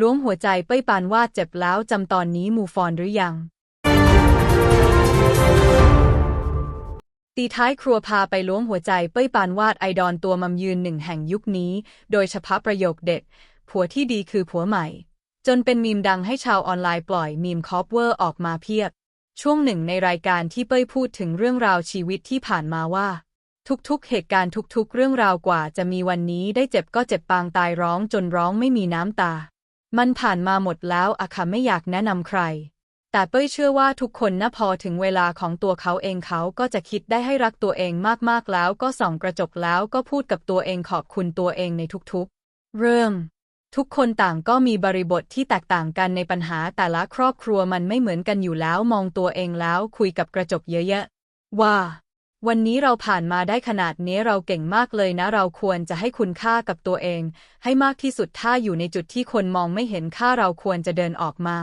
ล้วงหัวใจเป้ยปานวาดเจ็บแล้วจำตอนนี้มูฟอนหรือยัง ตีท้ายครัวพาไปล้วงหัวใจเป้ยปานวาดไอดอลตัวมัมยืนหนึ่งแห่งยุคนี้ โดยเฉพาะประโยคเด็ด ผัวที่ดีคือผัวใหม่ จนเป็นมีมดังให้ชาวออนไลน์ปล่อยมีมคอปเวอร์ออกมาเพียบ ช่วงหนึ่งในรายการที่เป้ยพูดถึงเรื่องราวชีวิตที่ผ่านมาว่าทุกๆ เหตุการณ์ทุกๆ เรื่องราวกว่าจะมีวันนี้ได้เจ็บก็เจ็บปางตายร้องจนร้องไม่มีน้ำตา มันผ่านมาหมดแล้วอะค่ะไม่อยากแนะนำใคร แต่เป้ยเชื่อว่าทุกคนนะพอถึงเวลาของตัวเขาเองเขาก็จะคิดได้ให้รักตัวเองมากๆแล้วก็ส่องกระจกแล้วก็พูดกับตัวเองขอบคุณตัวเองในทุกๆ เรื่อง ทุกคนต่างก็มีบริบทที่แตกต่างกันในปัญหาแต่ละครอบครัวมันไม่เหมือนกันอยู่แล้วมองตัวเองแล้วคุยกับกระจกเยอะๆว่า วันนี้เราผ่านมาได้ขนาดนี้เราเก่งมากเลยนะ เราควรจะให้คุณค่ากับตัวเอง ให้มากที่สุดถ้าอยู่ในจุดที่คนมองไม่เห็นค่าเราควรจะเดินออกมา